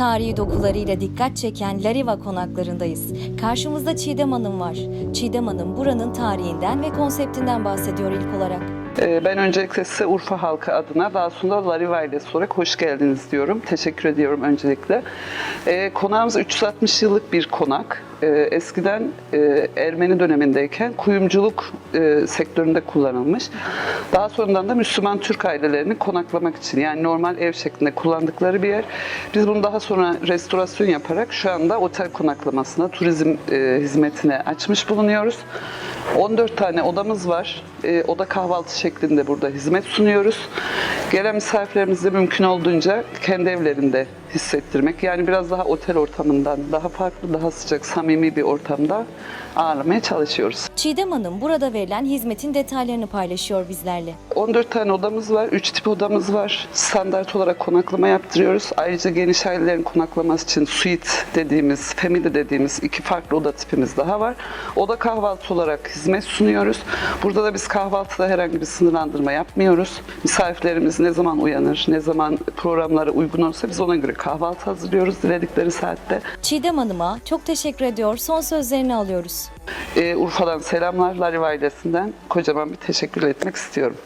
Tarihi dokularıyla dikkat çeken Lariva konaklarındayız. Karşımızda Çiğdem Hanım var. Çiğdem Hanım buranın tarihinden ve konseptinden bahsediyor ilk olarak. Ee, Ben öncelikle size Urfa halkı adına daha sonra Lariva ailesi olarak hoş geldiniz diyorum. Teşekkür ediyorum öncelikle. Ee, Konağımız 360 yıllık bir konak. Ee, Eskiden e, Ermeni dönemindeyken kuyumculuk e, sektöründe kullanılmış. Daha sonradan da Müslüman Türk ailelerini konaklamak için yani normal ev şeklinde kullandıkları bir yer. Biz bunu daha sonra restorasyon yaparak şu anda otel konaklamasına, turizm e, hizmetine açmış bulunuyoruz. 14 tane odamız var. Oda kahvaltı şeklinde burada hizmet sunuyoruz. Gelen misafirlerimizi mümkün olduğunca kendi evlerinde hissettirmek. Yani biraz daha otel ortamından, daha farklı, daha sıcak, samimi bir ortamda ağırlamaya çalışıyoruz. Çiğdem Hanım burada verilen hizmetin detaylarını paylaşıyor bizlerle. 14 tane odamız var, 3 tip odamız var. Standart olarak konaklama yaptırıyoruz. Ayrıca geniş ailelerin konaklaması için suite dediğimiz, family dediğimiz iki farklı oda tipimiz daha var. Oda kahvaltı olarak hizmet sunuyoruz. Burada da biz kahvaltıda herhangi bir sınırlandırma yapmıyoruz. Misafirlerimiz ne zaman uyanır, ne zaman programlara uygun olsa biz ona göre kahvaltı hazırlıyoruz diledikleri saatte. Çiğdem Hanım'a çok teşekkür ediyor. Son sözlerini alıyoruz. Ee, Urfa'dan selamlar, Lariva ailesinden kocaman bir teşekkür etmek istiyorum.